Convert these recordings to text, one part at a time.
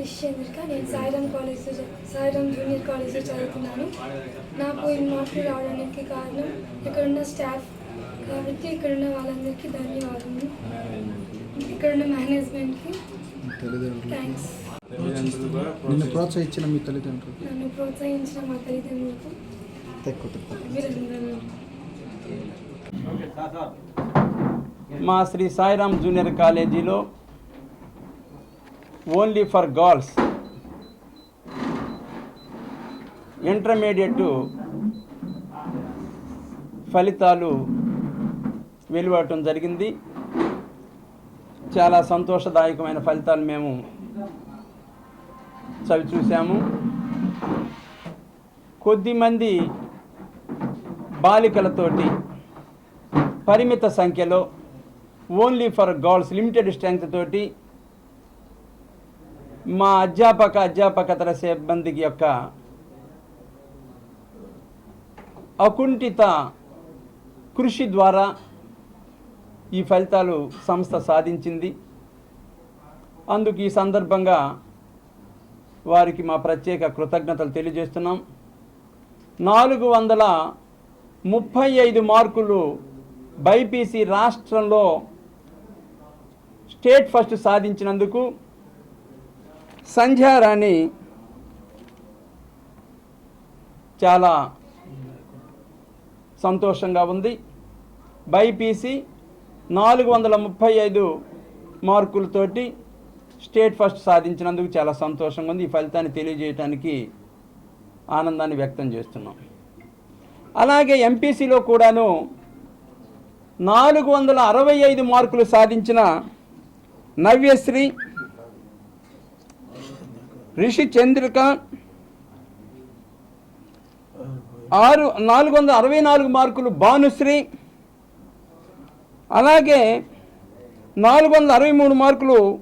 నా పేరు రిషేంద్రిక నేను సాయిరామ్ కాలేజ్ సాయిరామ్ జూనియర్ కాలేజ్లో చదువుతున్నాను. నాకు ఈ మార్కులు రావడానికి కారణం ఇక్కడున్న స్టాఫ్ కాబట్టి ఇక్కడున్న వాళ్ళందరికీ ధన్యవాదములు. ఇక్కడున్న మేనేజ్మెంట్కి థ్యాంక్స్. నిన్ను ప్రోత్సహించిన మీ తల్లిదండ్రులు. నన్ను ప్రోత్సహించిన మా తల్లిదండ్రులకు మా శ్రీ సాయిరామ్ జూనియర్ కాలేజీలో ఓన్లీ ఫర్ గర్ల్స్. ఇంటర్మీడియట్ ఫలితాలు వెలువడటం జరిగింది. చాలా సంతోషదాయకమైన ఫలితాలు మేము చవి చూసాము కొద్దిమంది బాలికలతోటి పరిమిత సంఖ్యలో only for girls limited strength తోటి మా అధ్యాపక అధ్యాపకతర సిబ్బంది యొక్క అకుంఠిత కృషి ద్వారా ఈ ఫలితాలు సంస్థ సాధించింది. అందుకు ఈ సందర్భంగా వారికి మా ప్రత్యేక కృతజ్ఞతలు తెలియజేస్తున్నాం. నాలుగు వందల ముప్పై ఐదు మార్కులు బైపీసీ రాష్ట్రంలో స్టేట్ ఫస్ట్ సాధించినందుకు సంధ్యారాణి చాలా సంతోషంగా ఉంది. బైపీసీ నాలుగు వందల ముప్పై ఐదు మార్కులతోటి స్టేట్ ఫస్ట్ సాధించినందుకు చాలా సంతోషంగా ఉంది. ఈ ఫలితాన్ని తెలియజేయడానికి ఆనందాన్ని వ్యక్తం చేస్తున్నాం. అలాగే ఎంపీసీలో కూడాను నాలుగు వందల అరవై ఐదు మార్కులు సాధించిన నవ్యశ్రీ రిషి చంద్రిక ఆరు నాలుగు వందల అరవై నాలుగు మార్కులు భానుశ్రీ. అలాగే నాలుగు వందల అరవై మూడు మార్కులు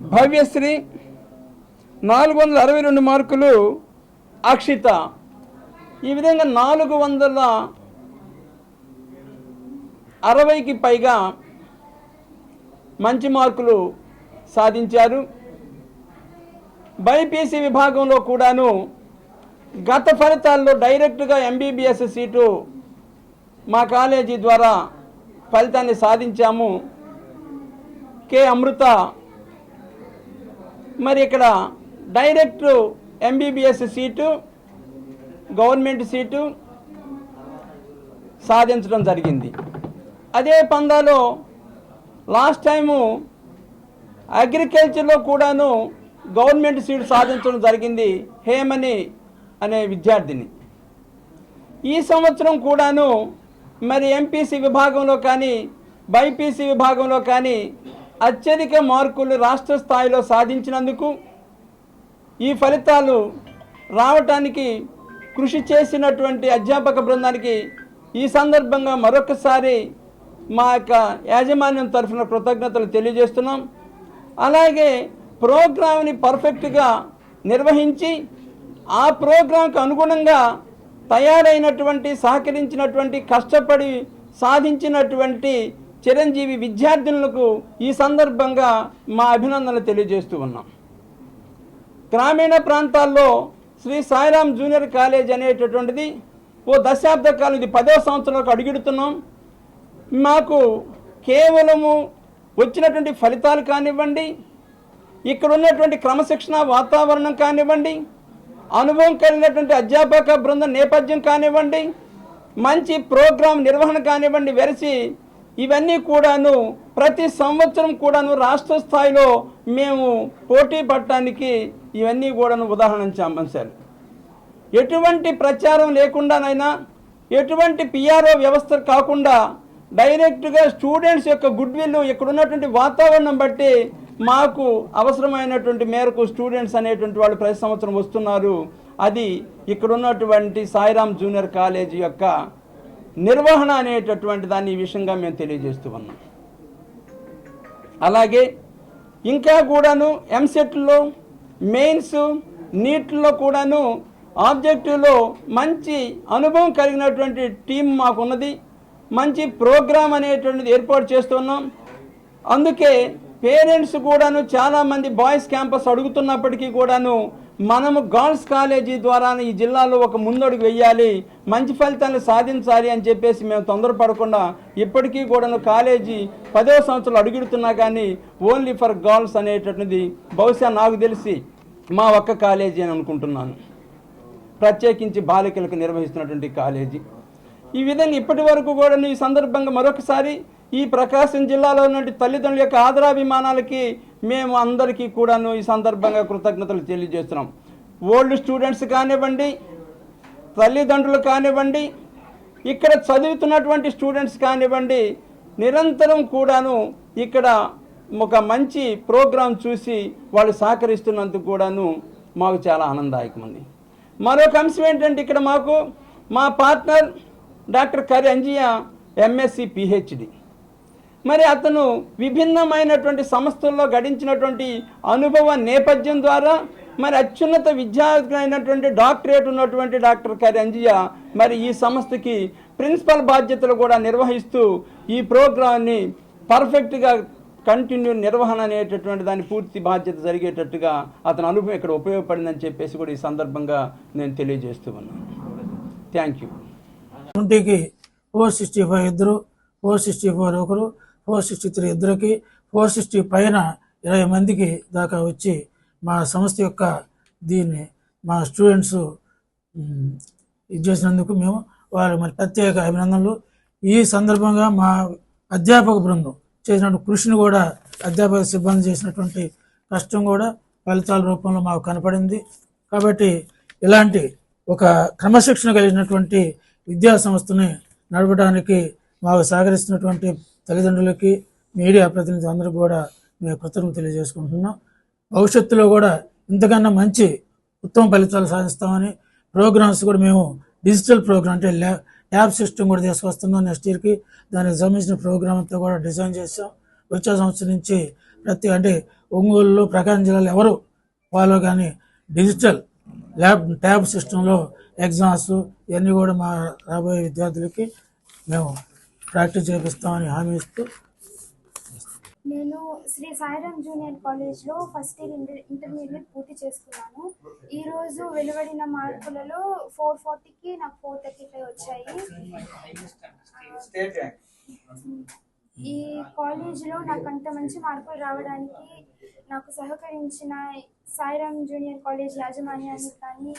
భవ్యశ్రీ. నాలుగు వందల అరవై రెండు మార్కులు అక్షిత. ఈ విధంగా నాలుగు వందల అరవైకి పైగా మంచి మార్కులు సాధించారు. బైపీసీ విభాగంలో కూడాను గత ఫలితాల్లో డైరెక్ట్గా ఎంబీబీఎస్ సీటు మా కాలేజీ ద్వారా ఫలితాన్ని సాధించాము. కే. అమృత. మరి ఇక్కడ direct MBBS seat government seat సాధించడం జరిగింది. అదే పందాలో లాస్ట్ టైము అగ్రికల్చర్లో కూడాను గవర్నమెంట్ సీట్ సాధించడం జరిగింది హేమని అనే విద్యార్థిని. ఈ సంవత్సరం కూడాను మరి ఎంపీసీ విభాగంలో కానీ బైపీసీ విభాగంలో కానీ అత్యధిక మార్కులు రాష్ట్ర స్థాయిలో సాధించినందుకు ఈ ఫలితాలు రావటానికి కృషి చేసినటువంటి అధ్యాపక బృందానికి ఈ సందర్భంగా మరొకసారి మా యొక్క యాజమాన్యం తరఫున కృతజ్ఞతలు తెలియజేస్తున్నాం. అలాగే ప్రోగ్రామ్ని పర్ఫెక్ట్గా నిర్వహించి ఆ ప్రోగ్రాంకు అనుగుణంగా తయారైనటువంటి సహకరించినటువంటి కష్టపడి సాధించినటువంటి చిరంజీవి విద్యార్థినులకు ఈ సందర్భంగా మా అభినందనలు తెలియజేస్తూ ఉన్నాం. గ్రామీణ ప్రాంతాల్లో శ్రీ సాయిరామ్ జూనియర్ కాలేజ్ అనేటటువంటిది ఓ దశాబ్ద కాలం ఇది పదో సంవత్సరంలోకి అడుగుడుతున్నాం. మాకు కేవలము వచ్చినటువంటి ఫలితాలు కానివ్వండి ఇక్కడ ఉన్నటువంటి క్రమశిక్షణ వాతావరణం కానివ్వండి అనుభవం కలిగినటువంటి అధ్యాపక బృందం నేపథ్యం కానివ్వండి మంచి ప్రోగ్రాం నిర్వహణ కానివ్వండి వెరసి ఇవన్నీ కూడాను ప్రతి సంవత్సరం కూడాను రాష్ట్ర స్థాయిలో మేము పోటీ పడటానికి ఇవన్నీ కూడాను ఉదాహరణ సార్. ఎటువంటి ప్రచారం లేకుండానైనా ఎటువంటి పిఆర్ఓ వ్యవస్థ కాకుండా డైరెక్ట్గా స్టూడెంట్స్ యొక్క గుడ్ విల్ ఇక్కడ ఉన్నటువంటి వాతావరణం బట్టి మాకు అవసరమైనటువంటి మేరకు స్టూడెంట్స్ అనేటువంటి వాళ్ళు ప్రతి సంవత్సరం వస్తున్నారు. అది ఇక్కడ ఉన్నటువంటి సాయిరామ్ జూనియర్ కాలేజీ యొక్క నిర్వహణ అనేటటువంటి దాన్ని ఈ విషయంగా మేము తెలియజేస్తూ ఉన్నాం. అలాగే ఇంకా కూడాను ఎంసెట్లో మెయిన్స్ నీట్లో కూడాను ఆబ్జెక్టివ్లో మంచి అనుభవం కలిగినటువంటి టీం మాకున్నది. మంచి ప్రోగ్రాం అనేటువంటిది ఏర్పాటు చేస్తున్నాం. అందుకే పేరెంట్స్ కూడాను చాలామంది బాయ్స్ క్యాంపస్ అడుగుతున్నప్పటికీ కూడాను మనము గర్ల్స్ కాలేజీ ద్వారా ఈ జిల్లాలో ఒక ముందడుగు వెయ్యాలి మంచి ఫలితాలు సాధించాలి అని చెప్పేసి మేము తొందరపడకుండా ఇప్పటికీ కూడాను కాలేజీ పదో సంవత్సరాలు అడుగుడుతున్నా కానీ ఓన్లీ ఫర్ గర్ల్స్ అనేటటువంటిది బహుశా నాకు తెలిసి మా ఒక్క కాలేజీ అని అనుకుంటున్నాను. ప్రత్యేకించి బాలికలకు నిర్వహిస్తున్నటువంటి కాలేజీ. ఈ విధంగా ఇప్పటి వరకు కూడా ఈ సందర్భంగా మరొకసారి ఈ ప్రకాశం జిల్లాలో ఉన్నటువంటి తల్లిదండ్రుల యొక్క ఆదరాభిమానాలకి మేము అందరికీ కూడాను ఈ సందర్భంగా కృతజ్ఞతలు తెలియజేస్తున్నాం. ఓల్డ్ స్టూడెంట్స్ కానివ్వండి తల్లిదండ్రులు కానివ్వండి ఇక్కడ చదువుతున్నటువంటి స్టూడెంట్స్ కానివ్వండి నిరంతరం కూడాను ఇక్కడ ఒక మంచి ప్రోగ్రాం చూసి వాళ్ళు సహకరిస్తున్నందుకు కూడాను మాకు చాలా ఆనందదాయకమండి. మరొక అంశం ఏంటంటే ఇక్కడ మాకు మా పార్ట్నర్ డాక్టర్ కరి ఎంఎస్సి పిహెచ్డి మరి అతను విభిన్నమైనటువంటి సంస్థల్లో గడించినటువంటి అనుభవ నేపథ్యం ద్వారా మరి అత్యున్నత విద్యార్థులైనటువంటి డాక్టరేట్ ఉన్నటువంటి డాక్టర్ కరి మరి ఈ సంస్థకి ప్రిన్సిపల్ బాధ్యతలు కూడా నిర్వహిస్తూ ఈ ప్రోగ్రాన్ని పర్ఫెక్ట్గా కంటిన్యూ నిర్వహణ అనేటటువంటి దాని పూర్తి బాధ్యత జరిగేటట్టుగా అతని అనుభవం ఇక్కడ ఉపయోగపడిందని చెప్పేసి కూడా ఈ సందర్భంగా నేను తెలియజేస్తూ ఉన్నాను. థ్యాంక్ యూ ట్వంటీకి ఫోర్ సిక్స్టీ ఫైవ్ ఇద్దరు ఫోర్ సిక్స్టీ ఫోర్ ఒకరు ఫోర్ సిక్స్టీ త్రీ ఇద్దరికి ఫోర్ సిక్స్టీ పైన ఇరవై మందికి దాకా వచ్చి మా సంస్థ యొక్క దీన్ని మా స్టూడెంట్స్ ఇది చేసినందుకు మేము వారి మరి ప్రత్యేక అభినందనలు. ఈ సందర్భంగా మా అధ్యాపక బృందం చేసినటువంటి కృషిని కూడా అధ్యాపక సిబ్బంది చేసినటువంటి కష్టం కూడా ఫలితాల రూపంలో మాకు కనపడింది. కాబట్టి ఇలాంటి ఒక క్రమశిక్షణ కలిగినటువంటి విద్యా సంస్థని నడపడానికి మాకు సహకరిస్తున్నటువంటి తల్లిదండ్రులకి మీడియా ప్రతినిధులు అందరికీ కూడా మేము కృతజ్ఞత తెలియజేసుకుంటున్నాం. భవిష్యత్తులో కూడా ఇంతకన్నా మంచి ఉత్తమ ఫలితాలు సాధిస్తామని ప్రోగ్రామ్స్ కూడా మేము డిజిటల్ ప్రోగ్రామ్ అంటే ల్యాబ్ ట్యాబ్ సిస్టమ్ కూడా తీసుకొస్తున్నాం నెక్స్ట్ ఇయర్కి. దానికి సంబంధించిన ప్రోగ్రామ్ అంతా కూడా డిజైన్ చేసాం వచ్చే సంవత్సరం నుంచి ప్రతి అంటే ఒంగోలులో ప్రకాశం జిల్లాలో ఎవరు ఫాలో కానీ డిజిటల్ ల్యాబ్ ట్యాబ్ సిస్టంలో ఎగ్జామ్స్ ఇవన్నీ కూడా మా రాబోయే విద్యార్థులకి మేము ప్రాక్టీస్ చేపిస్తామని హామీ ఇస్తూ నేను శ్రీ సాయిరామ్ జూనియర్ కాలేజ్లో ఫస్ట్ ఇయర్ ఇంటర్ ఇంటర్మీడియట్ పూర్తి చేసుకున్నాను. ఈరోజు వెలువడిన మార్కులలో ఫోర్ ఫార్టీకి నాకు ఫోర్ థర్టీ ఫైవ్ వచ్చాయి. ఈ కాలేజీలో నాకు అంత మంచి మార్కులు రావడానికి నాకు సహకరించిన సాయిరామ్ జూనియర్ కాలేజ్ యాజమాన్యానికి కానీ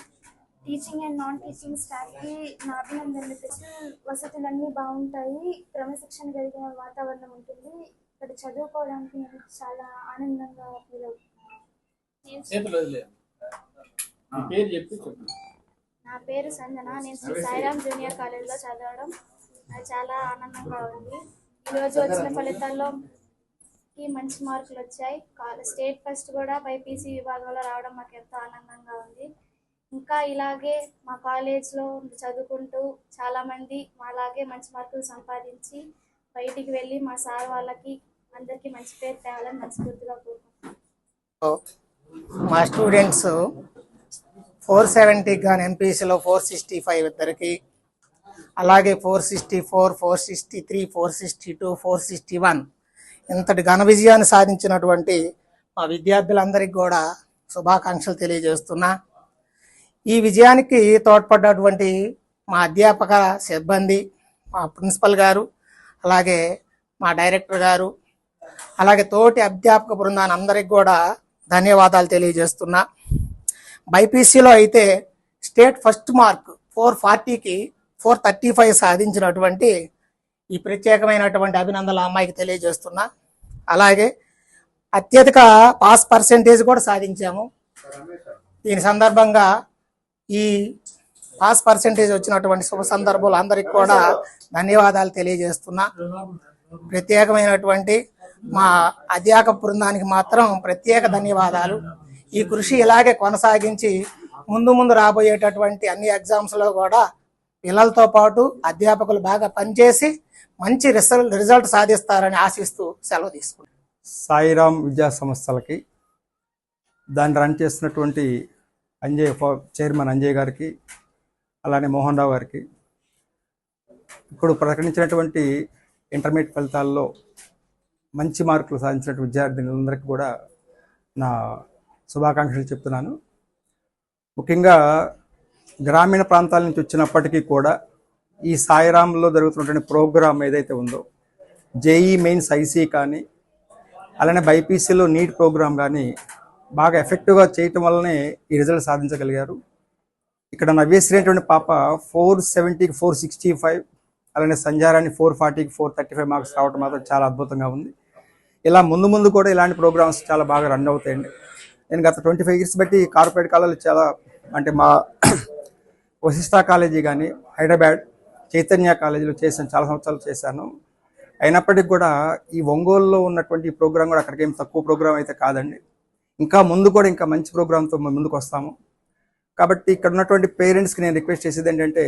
టీచింగ్ అండ్ నాన్ టీచింగ్ స్టాఫ్కి నా అభినందనలు తెచ్చి వసతులన్నీ బాగుంటాయి. క్రమశిక్షణ కలిగిన వాతావరణం ఉంటుంది. ఇక్కడ చదువుకోవడానికి నేను చాలా ఆనందంగా ఫీల్ అవుతున్నాను నా పేరు సంజన. నేను శ్రీ సాయిరామ్ జూనియర్ కాలేజ్లో చదవడం నాకు చాలా ఆనందంగా ఉంది. ఈరోజు వచ్చిన ఫలితాల్లో మంచి మార్కులు వచ్చాయి. స్టేట్ ఫస్ట్ కూడా బైపీసీ విభాగంలో రావడం మాకు ఎంతో ఆనందంగా ఉంది. ఇంకా ఇలాగే మా కాలేజ్లో చదువుకుంటూ చాలామంది మాలాగే మంచి మార్కులు సంపాదించి బయటికి వెళ్ళి మా సార్ వాళ్ళకి అందరికీ మంచి పేరు తేవాలని మనస్ఫూర్తిగా కోరుకుంటున్నాను మా స్టూడెంట్స్ ఫోర్ సెవెంటీకి కానీ ఎంపీసీలో ఫోర్ సిక్స్టీ ఫైవ్ ఇద్దరికి అలాగే four sixty four four sixty three four sixty two four sixty one ఇంతటి ఘన విజయాన్ని సాధించినటువంటి మా విద్యార్థులందరికీ కూడా శుభాకాంక్షలు తెలియజేస్తున్నా. ఈ విజయానికి తోడ్పడ్డటువంటి మా అధ్యాపక సిబ్బంది మా ప్రిన్సిపల్ గారు అలాగే మా డైరెక్టర్ గారు అలాగే తోటి అధ్యాపక బృందాన్ని అందరికి కూడా ధన్యవాదాలు తెలియజేస్తున్నా. బైపీసీలో అయితే స్టేట్ ఫస్ట్ మార్క్ ఫోర్ ఫార్టీకి ఫోర్ థర్టీ ఫైవ్ సాధించినటువంటి ఈ ప్రత్యేకమైనటువంటి అభినందనలు అమ్మాయికి తెలియజేస్తున్నా. అలాగే అత్యధిక పాస్ పర్సెంటేజ్ కూడా సాధించాము. దీని సందర్భంగా ఈ పాస్ పర్సెంటేజ్ వచ్చినటువంటి శుభ సందర్భంలో అందరికి కూడా ధన్యవాదాలు తెలియజేస్తున్నా. ప్రత్యేకమైనటువంటి మా అధ్యాపక బృందానికి మాత్రం ప్రత్యేక ధన్యవాదాలు. ఈ కృషి ఇలాగే కొనసాగించి ముందు ముందు రాబోయేటటువంటి అన్ని ఎగ్జామ్స్లో కూడా పిల్లలతో పాటు అధ్యాపకులు బాగా పనిచేసి మంచి రిజల్ట్ రిజల్ట్ సాధిస్తారని ఆశిస్తూ సెలవు తీసుకుంటాను సాయిరామ్ విద్యా సంస్థలకి దాన్ని రన్ చేస్తున్నటువంటి అంజయ్ చైర్మన్ అంజయ్ గారికి అలానే మోహన్ రావు గారికి. ఇప్పుడు ప్రకటించినటువంటి ఇంటర్మీడియట్ ఫలితాల్లో మంచి మార్కులు సాధించిన విద్యార్థినులందరికీ కూడా నా శుభాకాంక్షలు చెప్తున్నాను. ముఖ్యంగా గ్రామీణ ప్రాంతాల నుంచి వచ్చినప్పటికీ కూడా ఈ సాయిరాంలో జరుగుతున్నటువంటి ప్రోగ్రామ్ ఏదైతే ఉందో జేఈ మెయిన్స్ ఐసీ కానీ అలానే బైపీసీలో నీట్ ప్రోగ్రామ్ కానీ బాగా ఎఫెక్టివ్గా చేయటం వల్లనే ఈ రిజల్ట్ సాధించగలిగారు. ఇక్కడ నవ్వేసినటువంటి పాప ఫోర్ సెవెంటీకి ఫోర్ సిక్స్టీ ఫైవ్ అలానే సంజారాన్ని ఫోర్ ఫార్టీకి ఫోర్ థర్టీ ఫైవ్ మార్క్స్ రావడం మాత్రం చాలా అద్భుతంగా ఉంది. ఇలా ముందు ముందు కూడా ఇలాంటి ప్రోగ్రామ్స్ చాలా బాగా రన్ అవుతాయండి. నేను గత ట్వంటీ ఫైవ్ ఇయర్స్ బట్టి కార్పొరేట్ కాలేజ్ చాలా అంటే మా వశిష్ఠ కాలేజీ కానీ హైదరాబాద్ చైతన్య కాలేజీలో చేశాను చాలా సంవత్సరాలు చేశాను. అయినప్పటికీ కూడా ఈ ఒంగోలులో ఉన్నటువంటి ప్రోగ్రాం కూడా అక్కడికి ఏం తక్కువ ప్రోగ్రాం అయితే కాదండి. ఇంకా ముందు కూడా ఇంకా మంచి ప్రోగ్రామ్తో ముందుకు వస్తాము కాబట్టి ఇక్కడ ఉన్నటువంటి పేరెంట్స్కి నేను రిక్వెస్ట్ చేసేది ఏంటంటే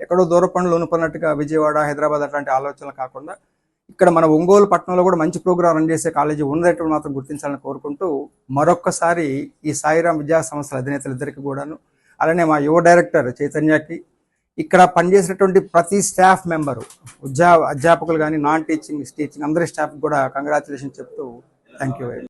ఎక్కడో దూర పనులు ఉనుకున్నట్టుగా విజయవాడ హైదరాబాద్ అట్లాంటి ఆలోచనలు కాకుండా ఇక్కడ మన ఒంగోలు పట్టణంలో కూడా మంచి ప్రోగ్రాం రన్ చేసే కాలేజీ ఉన్నట్టు మాత్రం గుర్తించాలని కోరుకుంటూ మరొక్కసారి ఈ సాయిరాం విద్యా సంస్థల అధినేతలు ఇద్దరికి కూడాను అలానే మా యువ డైరెక్టర్ చైతన్యకి ఇక్కడ పనిచేసినటువంటి ప్రతి స్టాఫ్ మెంబరు ఉద్యా అధ్యాపకులు కానీ నాన్ టీచింగ్ టీచింగ్ అందరి స్టాఫ్ కూడా కంగ్రాచులేషన్ చెప్తూ థ్యాంక్ యూ వెరీ